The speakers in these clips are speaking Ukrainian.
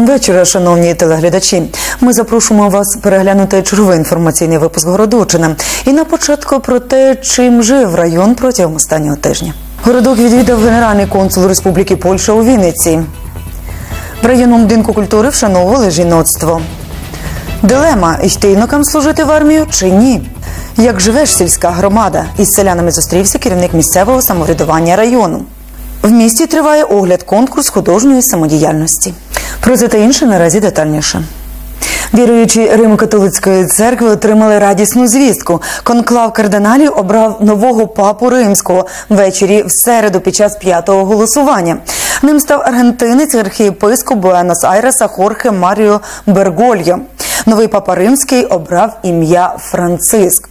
вам вечора, шановні телеглядачі. Ми запрошуємо вас переглянути черговий інформаційний випуск Городочина. І на початку про те, чим жив район протягом останнього тижня. Городок відвідав генеральний консул Республіки Польща у Вінниці. В районному будинку культури вшановували жіноцтво. Дилема йти інокам служити в армію чи ні? Як живе ж сільська громада? Із селянами зустрівся керівник місцевого самоврядування району. В місті триває огляд конкурс художньої самодіяльності. Про це та інше наразі детальніше. Віруючі Римо-католицької церкви отримали радісну звістку. Конклав кардиналів обрав нового папу римського ввечері в середу під час п'ятого голосування. Ним став аргентинець архієпископ Буенос-Айреса Хорхе Маріо Бергольо. Новий папа римський обрав ім'я Франциск.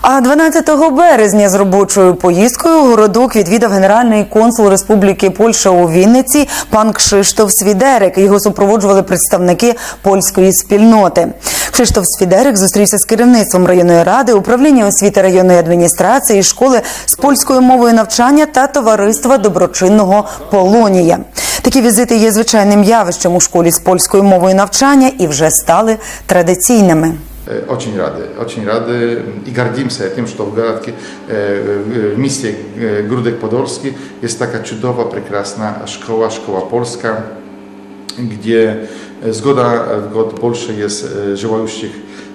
А 12 березня з робочою поїздкою городок відвідав генеральний консул Республіки Польща у Вінниці пан Кшиштоф Свідерик. Його супроводжували представники польської спільноти. Кшиштоф Свідерик зустрівся з керівництвом районної ради, управління освіти районної адміністрації, школи з польською мовою навчання та товариства доброчинного Полонія. Такі візити є звичайним явищем у школі з польською мовою навчання і вже стали традиційними. Э, Очень рады, очень рады и гордимся тем, что в городке, э, в місті э, Грудek Podolski jest taka cudowna, прекрасна szkoła, szkoła polska, gdzie zgoda w gод больше jest э, желающих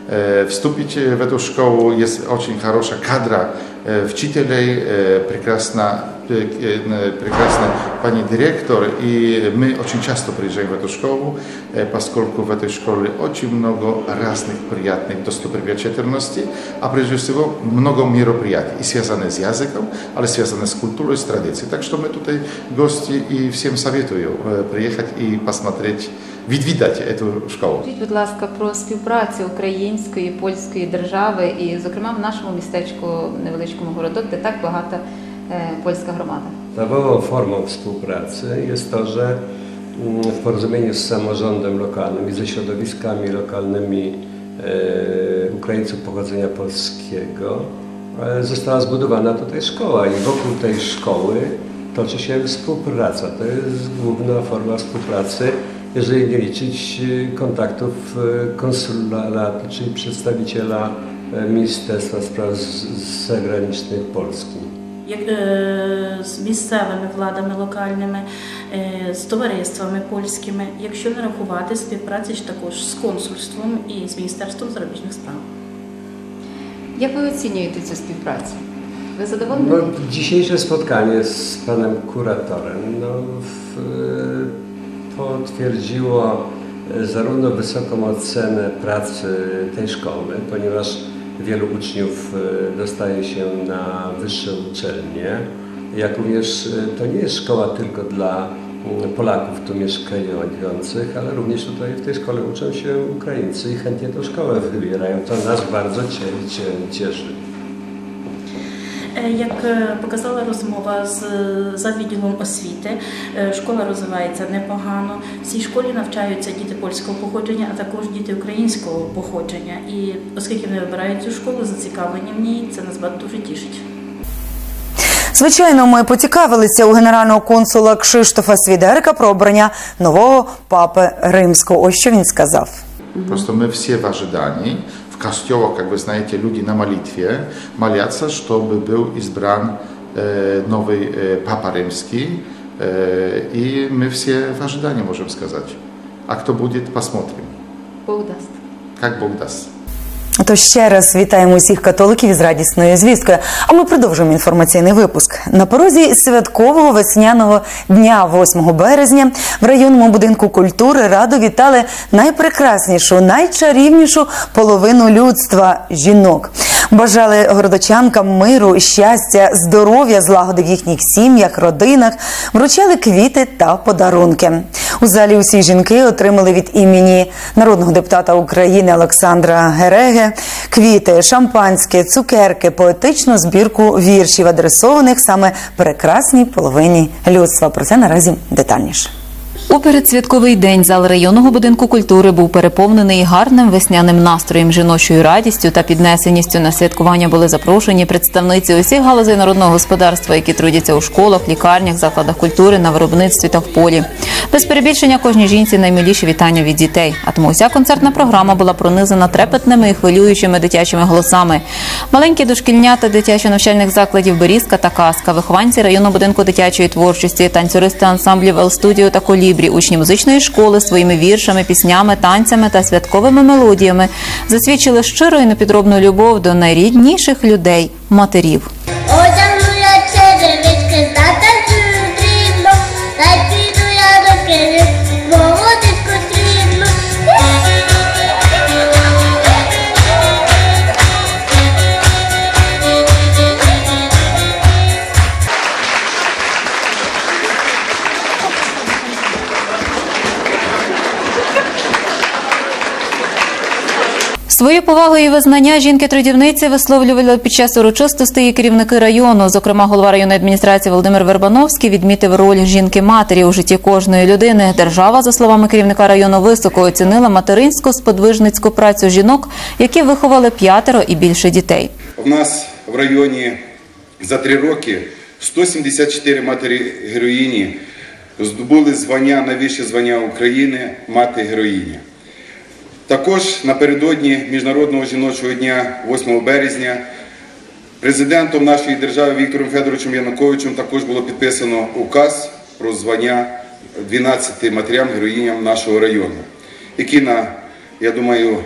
э, вступить в эту школу, есть очень хорошая кадра э, учителей, э, прекрасна, э, э, прекрасная pani dyrektor i my очень часто приезжаем в эту школу, э, поскольку в этой школе очень много разных приятных достопримечательностей, а прежде всего много мероприятий, и связаны с языком, але связаны с культурой, с традицией. Так что мы тут гости и всем советую э, приехать и посмотреть, відвідати эту школу. Скажіть, будь ласка, про співпрацю української і польської держави, і, зокрема, в нашому містечку, невеличкому городок, де так багата е, польська громада. Podstawową formą współpracy jest to, że mm, w porozumieniu z samorządem lokalnym i ze środowiskami lokalnymi e, Ukraińców pochodzenia polskiego e, została zbudowana tutaj szkoła i wokół tej szkoły toczy się współpraca. To jest główna forma współpracy, jeżeli nie liczyć e, kontaktów e, konsulatu, czyli przedstawiciela e, Ministerstwa Spraw Z- Zagranicznych Polski. як, е, з місцевими владами локальними, е, з товариствами польськими, якщо не рахувати співпраці ж також з консульством і з Міністерством заробітних справ. Як ви оцінюєте цю співпрацю? Ви задоволені? No, dzisiejsze spotkanie z panem kuratorem no, w, potwierdziło e, zarówno wysoką ocenę pracy tej szkoły, ponieważ wielu uczniów e, dostaje się na wyższe uczelnie, jak również e, to nie jest szkoła tylko dla mm, Polaków tu mieszkających, ale również tutaj w tej szkole uczą się Ukraińcy i chętnie tę szkołę wybierają. To nas bardzo cie- cie- cieszy. Е, Як е, показала розмова з за відділом освіти, е, школа розвивається непогано. В цій школі навчаються діти польського походження, а також діти українського походження. І оскільки вони вибирають цю школу, зацікавлені в ній, це нас дуже тішить. Звичайно, ми поцікавилися у генерального консула Кшиштофа Свідерика про обрання нового папи римського. Ось що він сказав. Просто мы все в ожидании. В костелах, как вы знаете, люди на молитве молятся, чтобы был избран э, новый э, Папа Римский. Э, и мы все в ожидании, можем сказать. А кто будет, посмотрим. Бог дасть. Как Бог даст. Тож ще раз вітаємо усіх католиків із радісною звісткою. А ми продовжуємо інформаційний випуск. На порозі святкового весняного дня, 8 березня, в районному будинку культури раду вітали найпрекраснішу, найчарівнішу половину людства жінок. Бажали городочанкам миру, щастя, здоров'я, злагоди в їхніх сім'ях, родинах, вручали квіти та подарунки. У залі усі жінки отримали від імені народного депутата України Олександра Гереге квіти, шампанське, цукерки, поетичну збірку віршів, адресованих саме прекрасній половині людства. Про це наразі детальніше. У передсвятковий день зал районного будинку культури був переповнений гарним весняним настроєм, жіночою радістю та піднесеністю. На святкування були запрошені представниці усіх галузей народного господарства, які трудяться у школах, лікарнях, закладах культури, на виробництві та в полі. Без перебільшення кожній жінці наймиліші вітання від дітей. А тому вся концертна програма була пронизана трепетними і хвилюючими дитячими голосами. Маленькі дошкільнята дитячо-навчальних закладів Берізка та Казка, вихованці районного будинку дитячої творчості, танцюристи ансамблів Ел-студіо та Колібрі, учні музичної школи своїми віршами, піснями, танцями та святковими мелодіями засвідчили щиру і непідробну любов до найрідніших людей матерів. Свою повагу і визнання жінки-трудівниці висловлювали під час урочистостей і керівники району. Зокрема, голова районної адміністрації Володимир Вербановський відмітив роль жінки-матері у житті кожної людини. Держава, за словами керівника району, високо оцінила материнську сподвижницьку працю жінок, які виховали п'ятеро і більше дітей. У нас в районі за три роки 174 матері героїні здобули звання найвище звання України мати героїня. Також напередодні Міжнародного жіночого дня 8 березня президентом нашої держави Віктором Федоровичем Януковичем також було підписано указ про звання 12 матерям героїням нашого району, які на, я думаю,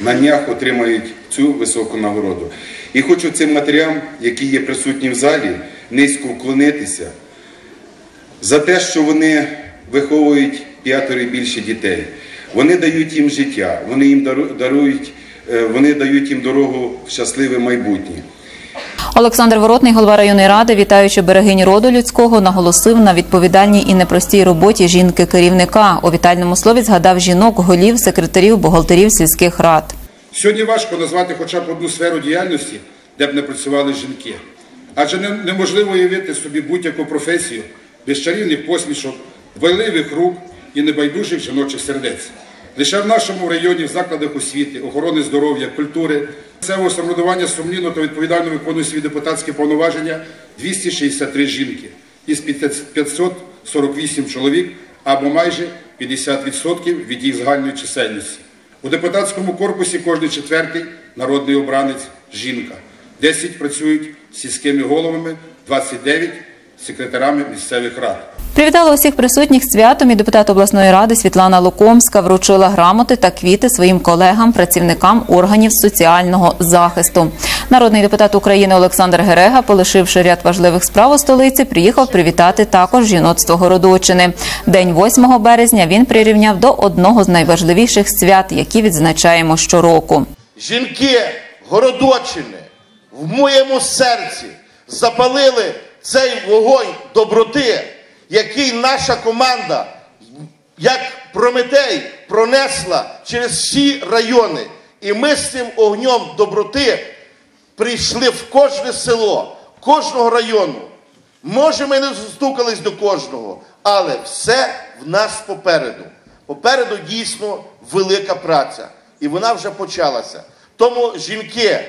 на днях отримають цю високу нагороду. І хочу цим матерям, які є присутні в залі, низько вклонитися за те, що вони виховують п'ятеро і більше дітей. Вони дають їм життя, вони їм дарують, е, вони дають їм дорогу в щасливе майбутнє. Олександр Воротний, голова районної ради, вітаючи берегині роду людського, наголосив на відповідальній і непростій роботі жінки-керівника. У вітальному слові згадав жінок, голів, секретарів, бухгалтерів сільських рад. Сьогодні важко назвати хоча б одну сферу діяльності, де б не працювали жінки. Адже неможливо уявити собі будь-яку професію без чарівних посмішок, дбайливих рук і небайдужих жіночих сердець. Лише в нашому районі, в закладах освіти, охорони здоров'я, культури, місцевого самоврядування сумлінно та відповідально виконують свої депутатські повноваження 263 жінки із 548 чоловік або майже 50% від їх загальної чисельності. У депутатському корпусі кожний четвертий народний обранець жінка. 10 працюють сільськими головами, 29 секретарами місцевих рад. Привітала усіх присутніх святом і депутат обласної ради Світлана Лукомська вручила грамоти та квіти своїм колегам, працівникам органів соціального захисту. Народний депутат України Олександр Герега, полишивши ряд важливих справ у столиці, приїхав привітати також жіноцтво Городочини. День 8 березня він прирівняв до одного з найважливіших свят, які відзначаємо щороку. жінки Городочини в моєму серці запалили цей вогонь доброти, який наша команда, як Прометей, пронесла через всі райони. І ми з цим огнем доброти прийшли в кожне село, кожного району. Може, ми не застукались до кожного, але все в нас попереду. Попереду дійсно велика праця. І вона вже почалася. Тому, жінки,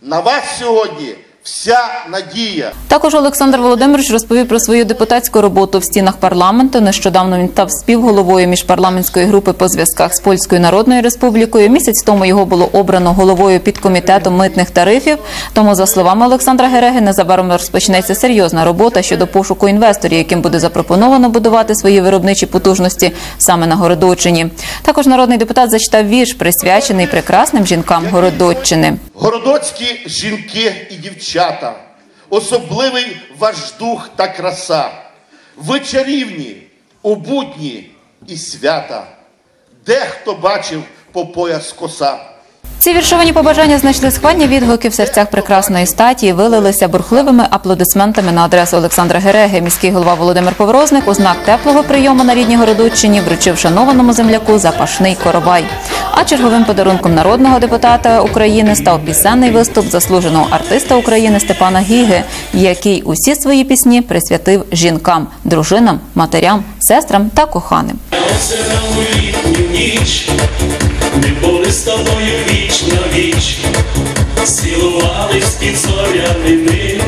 на вас сьогодні вся надія. Також Олександр Володимирович розповів про свою депутатську роботу в стінах парламенту. Нещодавно він став співголовою міжпарламентської групи по зв'язках з Польською Народною Республікою. Місяць тому його було обрано головою підкомітету митних тарифів. Тому, за словами Олександра Гереги, незабаром розпочнеться серйозна робота щодо пошуку інвесторів, яким буде запропоновано будувати свої виробничі потужності саме на Городочині. Також народний депутат зачитав вірш, присвячений прекрасним жінкам Городоччини. Городоцькі жінки і дівчата, особливий ваш дух та краса. Ви чарівні у і свята. Дехто бачив по пояс коса. Ці віршовані побажання знайшли схвальні відгуки в серцях прекрасної статі і вилилися бурхливими аплодисментами на адресу Олександра Гереги. Міський голова Володимир Поворозник у знак теплого прийому на рідній Городоччині вручив шанованому земляку запашний коровай. А черговим подарунком народного депутата України став пісенний виступ заслуженого артиста України Степана Гіги, який усі свої пісні присвятив жінкам, дружинам, матерям, сестрам та коханим. Ніч, ми були з тобою віч, цілувались під зоряними,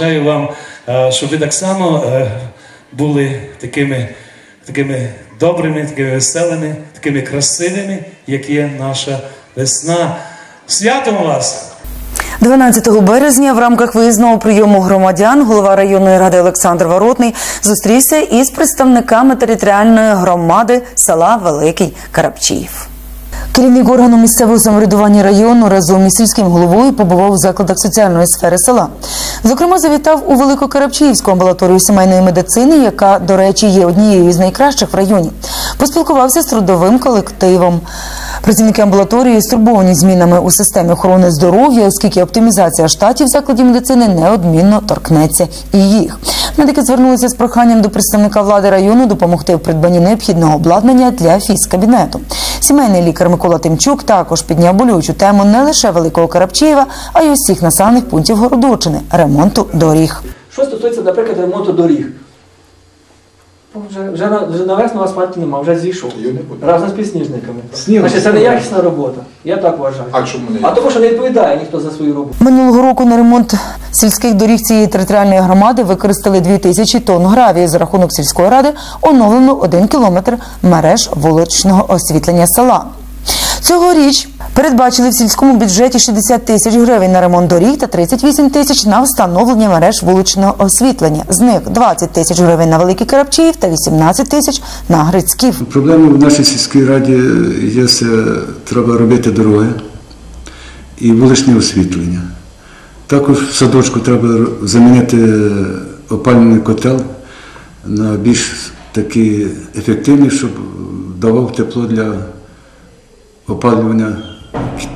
Бажаю вам, е, щоб ви так само е, були такими, такими добрими, такими веселими, такими красивими, як є наша весна. Святом вас! 12 березня в рамках виїзного прийому громадян голова районної ради Олександр Воротний зустрівся із представниками територіальної громади села Великий Карапчиїв. Керівник органу місцевого самоврядування району разом із сільським головою побував у закладах соціальної сфери села. Зокрема, завітав у Великокарабчиївську амбулаторію сімейної медицини, яка, до речі, є однією з найкращих в районі. Поспілкувався з трудовим колективом. Працівники амбулаторії стурбовані змінами у системі охорони здоров'я, оскільки оптимізація штатів закладів медицини неодмінно торкнеться і їх. Медики звернулися з проханням до представника влади району допомогти в придбанні необхідного обладнання для фізкабінету. Сімейний лікар Микола Тимчук також підняв болючу тему не лише Великого Карапчеєва, а й усіх населених пунктів Городочини ремонту доріг. Що стосується, наприклад, ремонту доріг, вже, вже, на, вже на весну асфальту нема, вже зійшов. Разом з підсніжниками. Снігу Значить, це не якісна робота. Я так вважаю. А чому не? А тому, що не відповідає ніхто за свою роботу. Минулого року на ремонт сільських доріг цієї територіальної громади використали 2 тисячі тонн гравію. За рахунок сільської ради оновлено 1 кілометр мереж вуличного освітлення села. Цьогоріч передбачили в сільському бюджеті 60 тисяч гривень на ремонт доріг та 38 тисяч на встановлення мереж вуличного освітлення. З них 20 тисяч гривень на Великий Карапчиїв та 18 тисяч на Грицьків. Проблема в нашій сільській раді є, це треба робити дороги і вуличне освітлення. Також в садочку треба замінити опалювальний котел на більш такий ефективний, щоб давав тепло для опалювання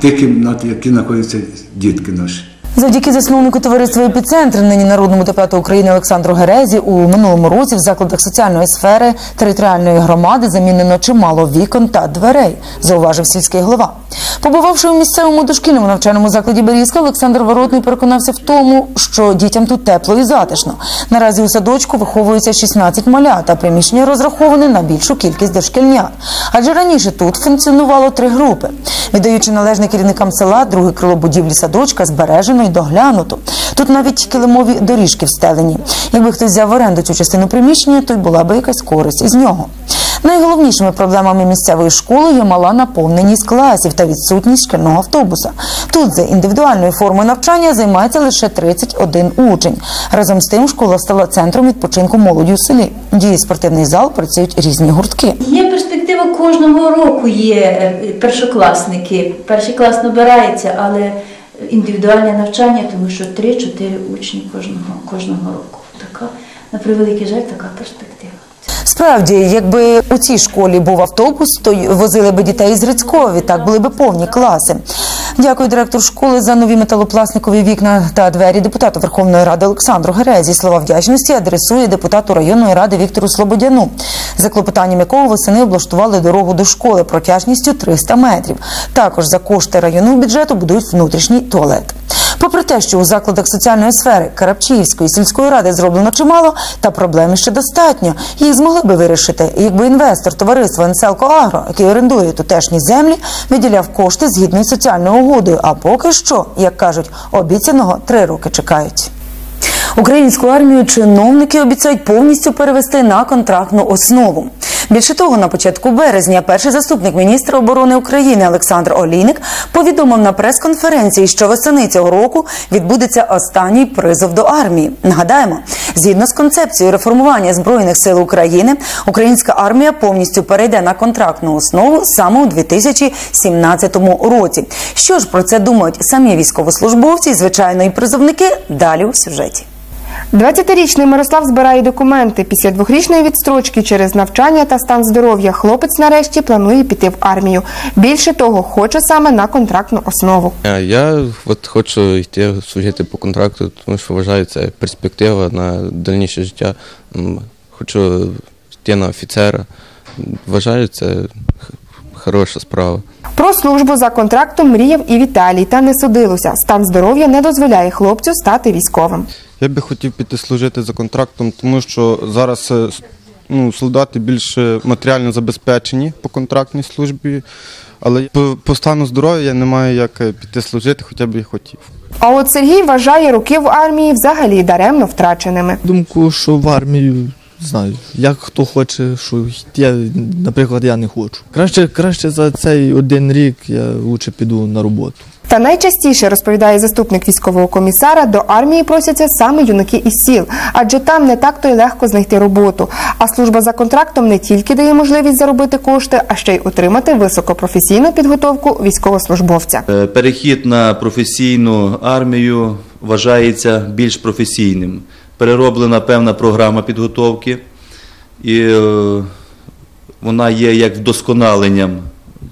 тих кімнат, які знаходяться дітки наші. Завдяки засновнику товариства «Епіцентр», нині народному депутату України Олександру Герезі, у минулому році в закладах соціальної сфери територіальної громади замінено чимало вікон та дверей, зауважив сільський голова. Побувавши у місцевому дошкільному навчальному закладі Берізка, Олександр Воротний переконався в тому, що дітям тут тепло і затишно. Наразі у садочку виховується 16 малят, а приміщення розраховане на більшу кількість дошкільнят. Адже раніше тут функціонувало три групи. Віддаючи належне керівникам села, друге крило будівлі садочка збережено і доглянуто. Тут навіть килимові доріжки встелені. Якби хтось взяв в оренду цю частину приміщення, то й була би якась користь із нього. Найголовнішими проблемами місцевої школи є мала наповненість класів та відсутність шкільного автобуса. Тут за індивідуальною формою навчання займається лише 31 учень. Разом з тим школа стала центром відпочинку молоді у селі. Діє спортивний зал, працюють різні гуртки. Є перспектива кожного року. Є е, першокласники. Перший клас набирається, але індивідуальне навчання, тому що 3-4 учні кожного, кожного року. Така на превеликий жаль, така перспектива. Справді, якби у цій школі був автобус, то возили би дітей з Грицькові, так були б повні класи. Дякую директору школи за нові металопластикові вікна та двері депутату Верховної Ради Олександру Герезі. Слова вдячності адресує депутату районної ради Віктору Слободяну, за клопотанням якого восени облаштували дорогу до школи протяжністю 300 метрів. Також за кошти районного бюджету будують внутрішній туалет. Попри те, що у закладах соціальної сфери Карапчиївської сільської ради зроблено чимало, та проблеми ще достатньо. Їх змогли би вирішити, якби інвестор товариства «Енселко Агро», який орендує тутешні землі, виділяв кошти згідно із соціальною угодою. А поки що, як кажуть, обіцяного три роки чекають. Українську армію чиновники обіцяють повністю перевести на контрактну основу. Більше того, на початку березня перший заступник міністра оборони України Олександр Олійник повідомив на прес-конференції, що восени цього року відбудеться останній призов до армії. Нагадаємо, згідно з концепцією реформування збройних сил України, українська армія повністю перейде на контрактну основу саме у 2017 році. Що ж про це думають самі військовослужбовці, звичайно, і призовники далі у сюжеті. 20-річний Мирослав збирає документи. Після двохрічної відстрочки через навчання та стан здоров'я хлопець нарешті планує піти в армію. Більше того, хоче саме на контрактну основу. Я от хочу йти служити по контракту, тому що вважаю це перспектива на дальніше життя. Хочу йти на офіцера. Вважаю це хороша справа. Про службу за контрактом мріяв і Віталій, та не судилося. Стан здоров'я не дозволяє хлопцю стати військовим. Я би хотів піти служити за контрактом, тому що зараз е, ну, солдати більш матеріально забезпечені по контрактній службі, але по, по стану здоров'я я не маю як е, піти служити, хоча б і хотів. А от Сергій вважає роки в армії взагалі даремно втраченими. Думку, що в армію знаю, як хто хоче, що я, наприклад, я не хочу. Краще, краще за цей один рік я лучше піду на роботу. Та найчастіше розповідає заступник військового комісара, до армії просяться саме юнаки із сіл, адже там не так то й легко знайти роботу. А служба за контрактом не тільки дає можливість заробити кошти, а ще й отримати високопрофесійну підготовку військовослужбовця. Е, Перехід на професійну армію вважається більш професійним. Перероблена певна програма підготовки, і е, вона є як вдосконаленням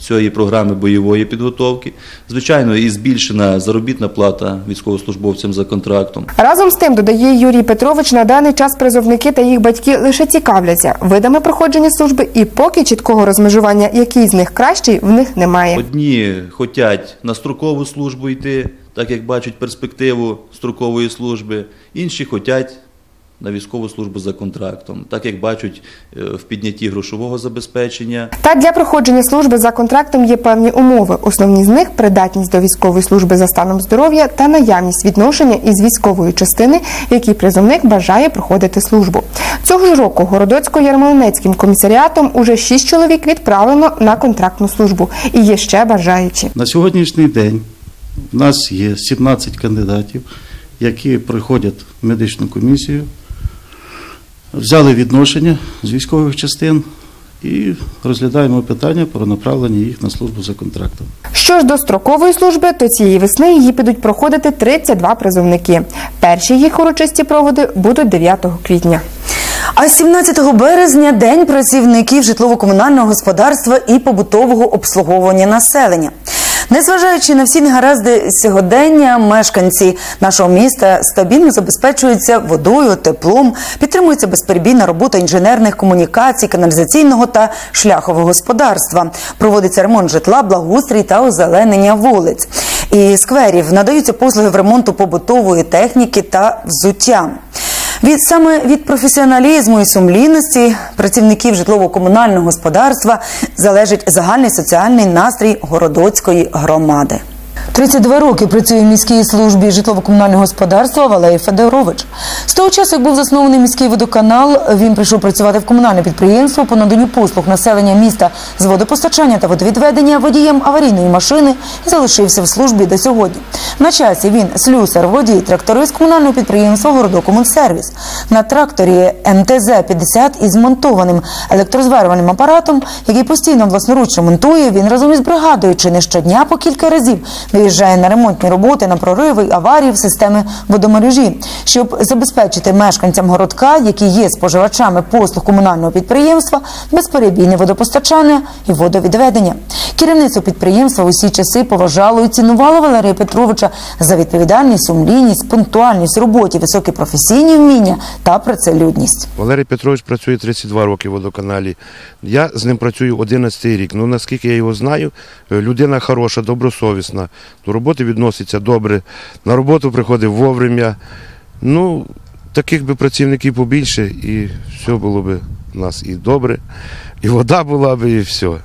цієї програми бойової підготовки. Звичайно, і збільшена заробітна плата військовослужбовцям за контрактом. Разом з тим, додає Юрій Петрович, на даний час призовники та їх батьки лише цікавляться видами проходження служби, і поки чіткого розмежування, який з них кращий, в них немає. Одні хочуть на строкову службу йти, так як бачать перспективу строкової служби, інші хочуть на військову службу за контрактом, так як бачать е, в піднятті грошового забезпечення. Та для проходження служби за контрактом є певні умови. Основні з них придатність до військової служби за станом здоров'я та наявність відношення із військової частини, в якій призовник бажає проходити службу. Цього ж року Городоцько-Ярмолинецьким комісаріатом уже шість чоловік відправлено на контрактну службу і є ще бажаючі. На сьогоднішній день в нас є 17 кандидатів, які проходять медичну комісію, взяли відношення з військових частин і розглядаємо питання про направлення їх на службу за контрактом. Що ж до строкової служби, то цієї весни її підуть проходити 32 призовники. Перші їх урочисті проводи будуть 9 квітня. А 17 березня день працівників житлово-комунального господарства і побутового обслуговування населення. Незважаючи на всі негаразди сьогодення, мешканці нашого міста стабільно забезпечуються водою, теплом, підтримується безперебійна робота інженерних комунікацій, каналізаційного та шляхового господарства. Проводиться ремонт житла, благоустрій та озеленення вулиць. І скверів надаються послуги в ремонту побутової техніки та взуття. Від саме від професіоналізму і сумлінності працівників житлово-комунального господарства залежить загальний соціальний настрій городоцької громади. 32 роки працює в міській службі житлово-комунального господарства Валерій Федорович. З того часу, як був заснований міський водоканал, він прийшов працювати в комунальне підприємство по наданню послуг населення міста з водопостачання та водовідведення водієм аварійної машини і залишився в службі до сьогодні. На часі він слюсар, водій, тракторист комунального підприємства Городокомунсервіс. На тракторі МТЗ-50 із монтованим електрозварювальним апаратом, який постійно власноручно монтує, він разом із бригадою чи не щодня по кілька разів виїжджає на ремонтні роботи, на прориви, аварії в системи водомережі, щоб забезпечити мешканцям городка, які є споживачами послуг комунального підприємства, безперебійне водопостачання і водовідведення. Керівництво підприємства усі часи поважало і цінувало Валерія Петровича за відповідальність, сумлінність, пунктуальність роботі, високі професійні вміння та працелюдність. Валерій Петрович працює 32 роки в водоканалі. Я з ним працюю 11 рік. Ну наскільки я його знаю, людина хороша, добросовісна. До роботи відноситься добре, на роботу приходить вовремя. Ну, таких би працівників побільше, і все було б у нас і добре, і вода була б, і все.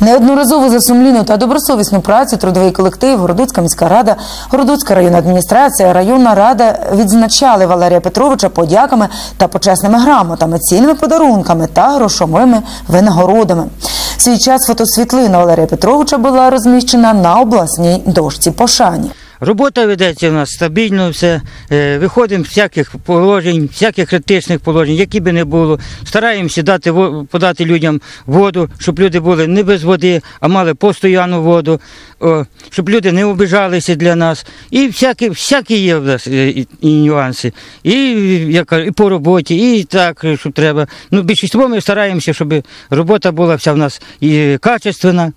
Неодноразово за сумлінну та добросовісну працю трудовий колектив, Городоцька міська рада, Городоцька районна адміністрація, районна рада відзначали Валерія Петровича подяками та почесними грамотами, цінними подарунками та грошовими винагородами. Свій час фотосвітлина Валерія Петровича була розміщена на обласній дошці пошані. Робота ведеться у нас стабільно, все. Е, Виходимо з всяких положень, всяких критичних положень, які би не було. Стараємося дати подати людям воду, щоб люди були не без води, а мали постійну воду, щоб люди не обижалися для нас. І всякі, всякі є в нас е, і, нюанси. І, я і по роботі, і так, що треба. Ну, більшість ми стараємося, щоб робота була вся в нас і качественна.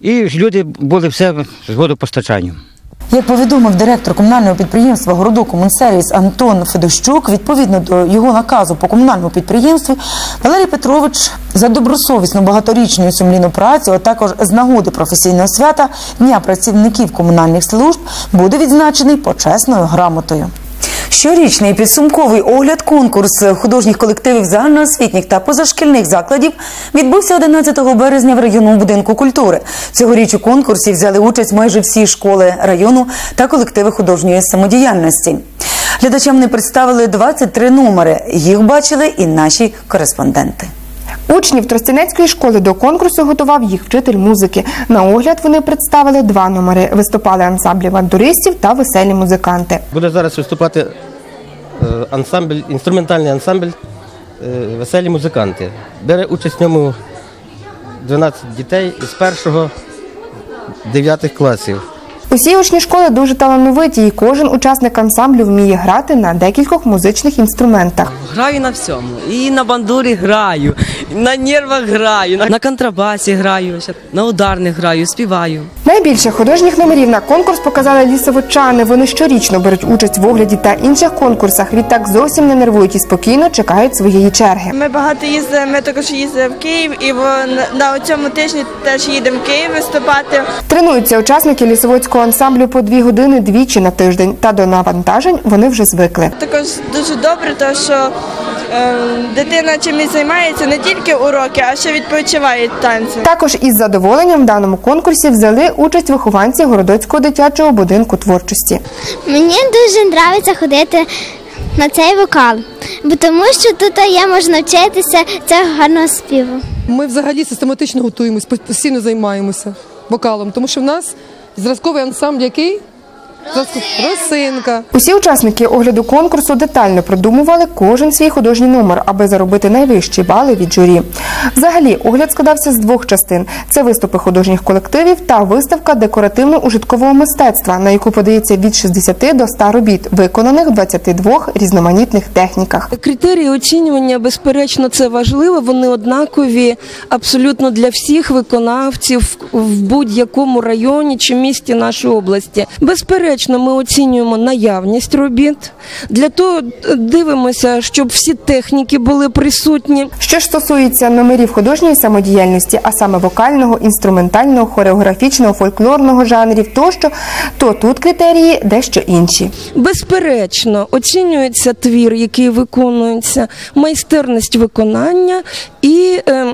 І люди були все з водопостачанням. Як повідомив директор комунального підприємства Городок Комунсервіс Антон Федощук, відповідно до його наказу по комунальному підприємству, Валерій Петрович за добросовісну багаторічну і сумлінну працю, а також з нагоди професійного свята Дня працівників комунальних служб буде відзначений почесною грамотою. Щорічний підсумковий огляд конкурс художніх колективів загальноосвітніх та позашкільних закладів відбувся 11 березня в районному будинку культури. Цьогоріч у конкурсі взяли участь майже всі школи району та колективи художньої самодіяльності. Глядачам не представили 23 номери. Їх бачили і наші кореспонденти. Учнів Тростянецької школи до конкурсу готував їх вчитель музики. На огляд вони представили два номери. Виступали ансамблі бандуристів та веселі музиканти. Буде зараз виступати е, ансамбль, інструментальний ансамбль е, Веселі музиканти. Бере участь в ньому 12 дітей із першого 9 класів. Усі учні школи дуже талановиті, і кожен учасник ансамблю вміє грати на декількох музичних інструментах. Граю на всьому. І на бандурі граю, і на нервах граю, на контрабасі граю, на ударних граю, співаю. Найбільше художніх номерів на конкурс показали лісовичани. Вони щорічно беруть участь в огляді та інших конкурсах. Відтак зовсім не нервують і спокійно чекають своєї черги. Ми багато їздимо, ми також їздимо в Київ і в- на цьому тижні теж їдемо в Київ виступати. Тренуються учасники лісоводського ансамблю по дві години двічі на тиждень. Та до навантажень вони вже звикли. Також дуже добре, тому що е, дитина чимось займається не тільки уроки, а ще відпочиває танці. Також із задоволенням в даному конкурсі взяли участь вихованці Городоцького дитячого будинку творчості. Мені дуже подобається ходити на цей вокал, бо тому що тут є можна вчитися цього гарного співу. Ми взагалі систематично готуємось, постійно займаємося вокалом, тому що в нас зразковий ансамбль який? Росинка. Усі учасники огляду конкурсу детально продумували кожен свій художній номер, аби заробити найвищі бали від журі. Взагалі, огляд складався з двох частин: це виступи художніх колективів та виставка декоративно-ужиткового мистецтва, на яку подається від 60 до 100 робіт, виконаних в 22 різноманітних техніках. Критерії оцінювання, безперечно, це важливо. Вони однакові абсолютно для всіх виконавців в будь-якому районі чи місті нашої області. Безперечно, ми оцінюємо наявність робіт. Для того дивимося, щоб всі техніки були присутні. Що ж стосується номерів художньої самодіяльності, а саме вокального, інструментального, хореографічного, фольклорного жанрів тощо, то тут критерії дещо інші. Безперечно, оцінюється твір, який виконується, майстерність виконання і е,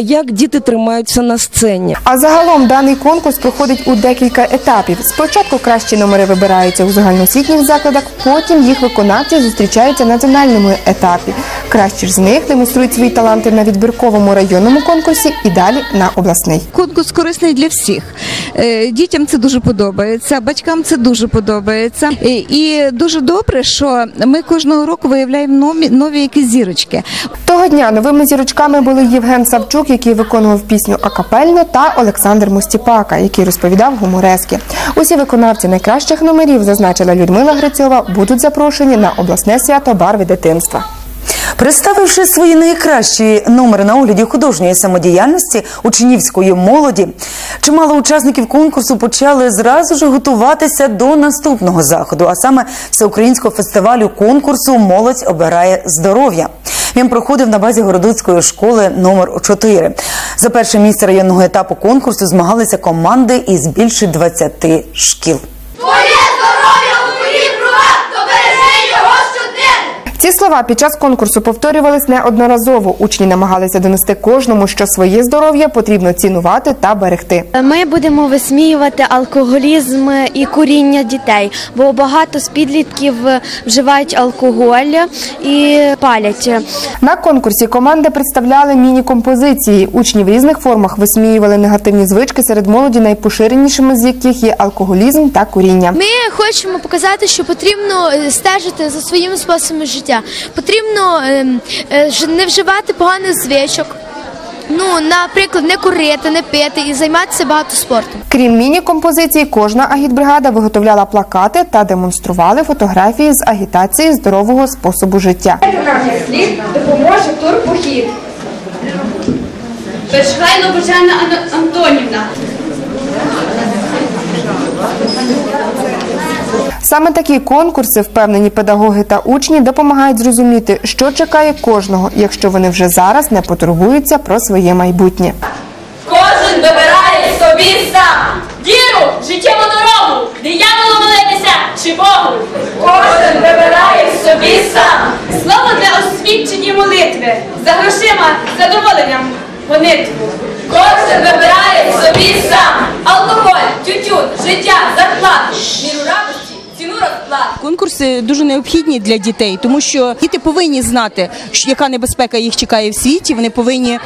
як діти тримаються на сцені. А загалом даний конкурс проходить у декілька етапів. Спочатку кращі номери вибираються у загальноосвітніх закладах, потім їх виконавці зустрічаються на національному етапі. Кращі ж з них демонструють свої таланти на відбірковому районному конкурсі і далі на обласний. Конкурс корисний для всіх. Е, Дітям це дуже подобається, батькам це дуже подобається. Е, І дуже добре, що ми кожного року виявляємо нові, нові якісь зірочки. Того дня новими зірочками були Євген Савчук, який виконував пісню акапельно, та Олександр Мостіпака, який розповідав гуморески. Усі виконавці найкращих номерів, зазначила Людмила Грицьова, будуть запрошені на обласне свято барви дитинства. Представивши свої найкращі номери на огляді художньої самодіяльності учнівської молоді, чимало учасників конкурсу почали зразу ж готуватися до наступного заходу, а саме всеукраїнського фестивалю конкурсу Молодь обирає здоров'я. Він проходив на базі Городоцької школи номер 4 За перше місце районного етапу конкурсу змагалися команди із більше 20 шкіл. Por Ці слова під час конкурсу повторювались неодноразово. Учні намагалися донести кожному, що своє здоров'я потрібно цінувати та берегти. Ми будемо висміювати алкоголізм і куріння дітей, бо багато з підлітків вживають алкоголь і палять. На конкурсі команди представляли міні-композиції. Учні в різних формах висміювали негативні звички серед молоді, найпоширенішими з яких є алкоголізм та куріння. Ми хочемо показати, що потрібно е, стежити за своїм способом життя. Потрібно ем, е, не вживати поганих звичок. Ну, наприклад, не курити, не пити і займатися багато спортом. Крім міні-композицій, кожна агітбригада виготовляла плакати та демонстрували фотографії з агітації здорового способу життя. слід допоможе турпохід. Першхайно Божена Антонівна. Саме такі конкурси, впевнені педагоги та учні, допомагають зрозуміти, що чекає кожного, якщо вони вже зараз не потурбуються про своє майбутнє. Кожен вибирає собі сам. Віру, життєву дорогу, дияволу молитися чи Богу. Кожен вибирає собі сам. Слово для освідчені молитви. За грошима, задоволенням гонитву. Кожен вибирає собі сам. Алкоголь, тютюн, життя, зарплату, міру радості. Конкурси дуже необхідні для дітей, тому що діти повинні знати, яка небезпека їх чекає в світі. Вони повинні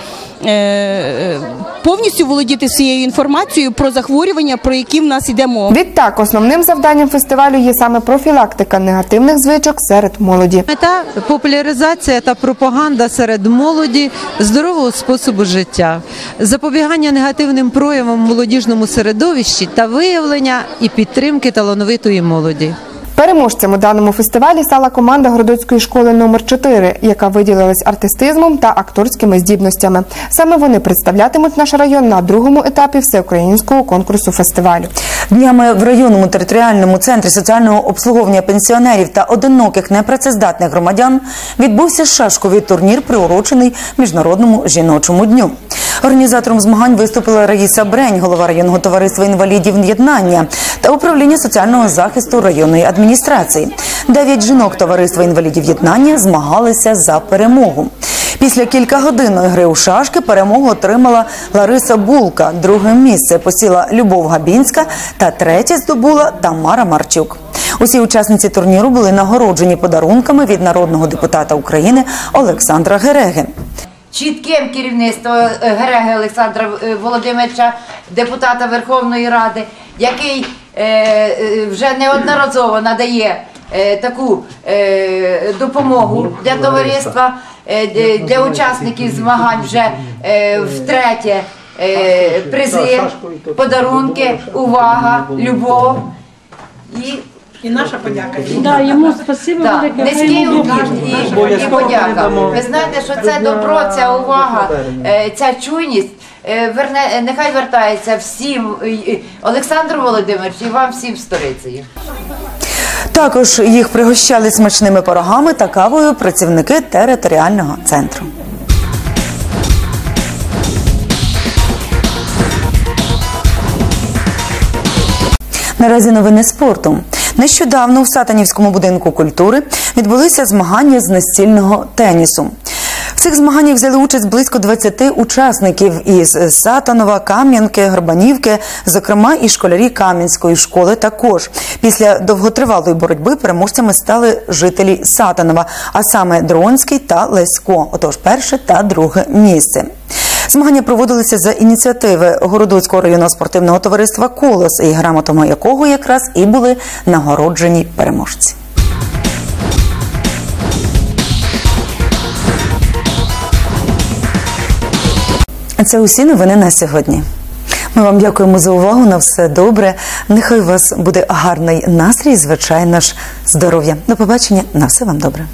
е, повністю володіти всією інформацією про захворювання, про які в нас йде мова. Відтак, основним завданням фестивалю є саме профілактика негативних звичок серед молоді. Мета популяризація та пропаганда серед молоді здорового способу життя, запобігання негативним проявам в молодіжному середовищі та виявлення і підтримки талановитої молоді. Переможцем у даному фестивалі стала команда Городоцької школи номер 4 яка виділилась артистизмом та акторськими здібностями. Саме вони представлятимуть наш район на другому етапі всеукраїнського конкурсу фестивалю. Днями в районному територіальному центрі соціального обслуговування пенсіонерів та одиноких непрацездатних громадян відбувся шашковий турнір, приурочений Міжнародному жіночому дню. Організатором змагань виступила Раїса Брень, голова районного товариства інвалідів «Єднання» та управління соціального захисту районної адміністрації. Дев'ять жінок товариства інвалідів «Єднання» змагалися за перемогу. Після кількагодинної гри у шашки перемогу отримала Лариса Булка. Друге місце посіла Любов Габінська та третє здобула Тамара Марчук. Усі учасниці турніру були нагороджені подарунками від народного депутата України Олександра Гереги. чітким керівництвом е, Гереги Олександра е, Володимировича, депутата Верховної Ради, який е, е, вже неодноразово надає е, таку е, допомогу для товариства, е, для учасників змагань вже е, втретє. е, Призи, подарунки, увага, любов і І наша подяка. Да, йому спасибо велике. Низький уклін і, і подяка. Ви знаєте, що це добро, ця увага, ця чуйність. Е, Верне, е, нехай вертається всім е, Олександру Володимировичу і вам всім сторицею. Також їх пригощали смачними порогами та кавою працівники територіального центру. Наразі новини спорту. Нещодавно в Сатанівському будинку культури відбулися змагання з настільного тенісу. В цих змаганнях взяли участь близько 20 учасників із Сатанова, Кам'янки, Горбанівки, зокрема і школярі Кам'янської школи. Також після довготривалої боротьби переможцями стали жителі Сатанова, а саме Дронський та Лесько. Отож, перше та друге місце. Змагання проводилися за ініціативи Городоцького районного спортивного товариства Колос, і грамотами якого якраз і були нагороджені переможці. Це усі новини на сьогодні. Ми вам дякуємо за увагу. На все добре. Нехай у вас буде гарний настрій, звичайно ж, здоров'я. До побачення. На все вам добре.